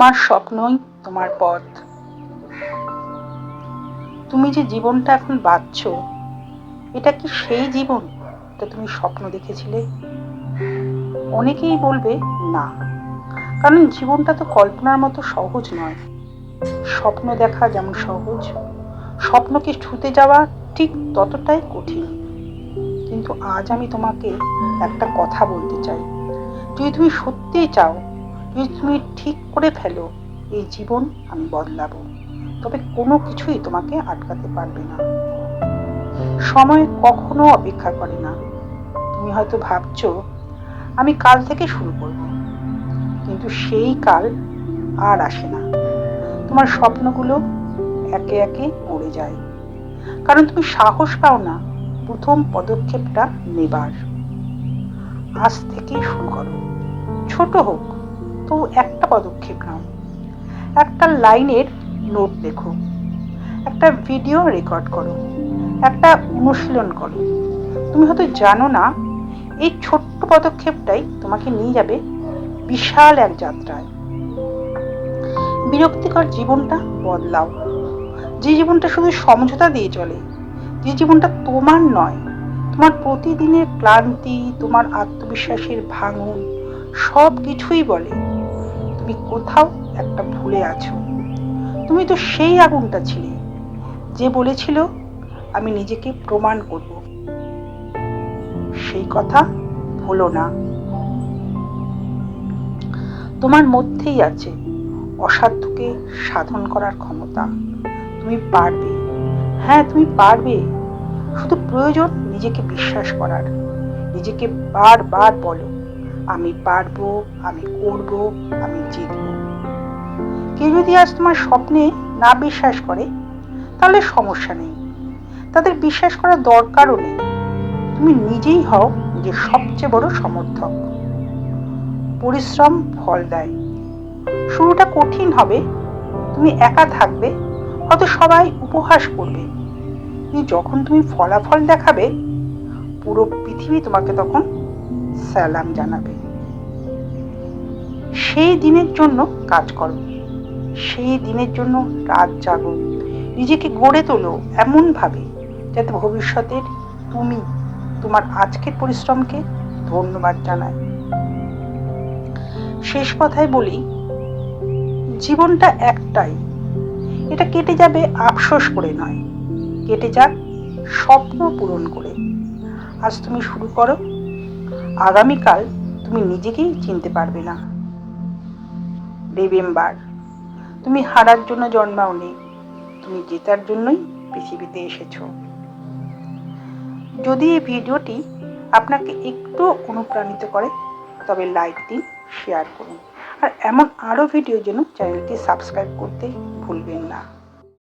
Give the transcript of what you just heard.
তোমার স্বপ্নই তোমার পথ। তুমি যে জীবনটা এখন বাঁচছ এটা কি সেই জীবন তুমি স্বপ্ন দেখেছিলে? অনেকেই বলবে না, কারণ জীবনটা তো কল্পনার মতো সহজ নয়। স্বপ্ন দেখা যেমন সহজ, স্বপ্নকে ছুতে যাওয়া ঠিক ততটাই কঠিন। কিন্তু আজ আমি তোমাকে একটা কথা বলতে চাই। যদি তুমি সত্যিই চাও তুমি ঠিক করে ফেলো, এই জীবন আমি বদলাবো। তবে কোনো কিছুই তোমাকে আটকাতে পারবে না। সময় কখনো অপেক্ষা করে না। তুমি হয়তো ভাবছ, আমি কাল থেকে শুরু করব। কিন্তু সেই কাল আর আসে না। তোমার স্বপ্নগুলো একে একে মরে যায়। কারণ তুমি সাহস পাও না প্রথম পদক্ষেপটা নেবার। আজ থেকে শুরু করো। ছোট হোক তো একটা পদক্ষেপ নাও। একটা লাইনের নোট লেখো। একটা ভিডিও রেকর্ড করো। একটা অনুশীলন করো। তুমি হয়তো জানো না, এই ছোট্ট পদক্ষেপটাই তোমাকে নিয়ে যাবে বিশাল এক যাত্রায়। বিরক্তিকর জীবনটা বদলাও। যে জীবনটা শুধু সমঝোতা দিয়ে চলে, যে জীবনটা তোমার নয়, তোমার প্রতিদিনের ক্লান্তি, তোমার আত্মবিশ্বাসের ভাঙন সব কিছুই বলে তুমি কোথাও একটা ভুলে আছো। তুমি তো সেই আগুনটা ছিলে, যে বলেছিল আমি নিজেকে প্রমাণ করব। সেই কথা ভুলো না। তোমার মধ্যেই আছে অসাধ্যকে সাধন করার ক্ষমতা। তুমি পারবে। হ্যাঁ তুমি পারবে। শুধু প্রয়োজন নিজেকে বিশ্বাস করার। নিজেকে বারবার বলো। আমি পারব, আমি করব, আমি জিতব। কেউ যদি আজ তোমার স্বপ্নে না বিশ্বাস করে, তাহলে সমস্যা নেই। তাদের বিশ্বাস করার দরকারও নেই। তুমি নিজেই হও নিজের সবচেয়ে বড় সমর্থক। পরিশ্রম ফল দেয়। শুরুটা কঠিন হবে। তুমি একা থাকবে, হয়তো সবাই উপহাস করবে। যখন তুমি ফলাফল দেখাবে, পুরো পৃথিবী তোমাকে তখন সালাম জানাবে। সেই দিনের জন্য কাজ করো। সেই দিনের জন্য রাত জাগো। নিজেকে গড়ে তোলো এমনভাবে যাতে ভবিষ্যতের তুমি তোমার আজকের পরিশ্রমকে ধন্যবাদ জানায়। শেষ কথায় বলি, জীবনটা একটাই। এটা কেটে যাবে আফসোস করে নয়। কেটে যাক স্বপ্ন পূরণ করে। আজ তুমি শুরু করো আগামীকাল তুমি নিজেকেই চিনতে পারবে না। রিমেম্বার তুমি হারার জন্য জন্মাওনি, তুমি জেতার জন্যই পৃথিবীতে এসেছ। যদি এই ভিডিওটি আপনাকে একটু অনুপ্রাণিত করে, তবে লাইক দিন, শেয়ার করুন। আর এমন আরও ভিডিও জন্য চ্যানেলটি সাবস্ক্রাইব করতে ভুলবেন না।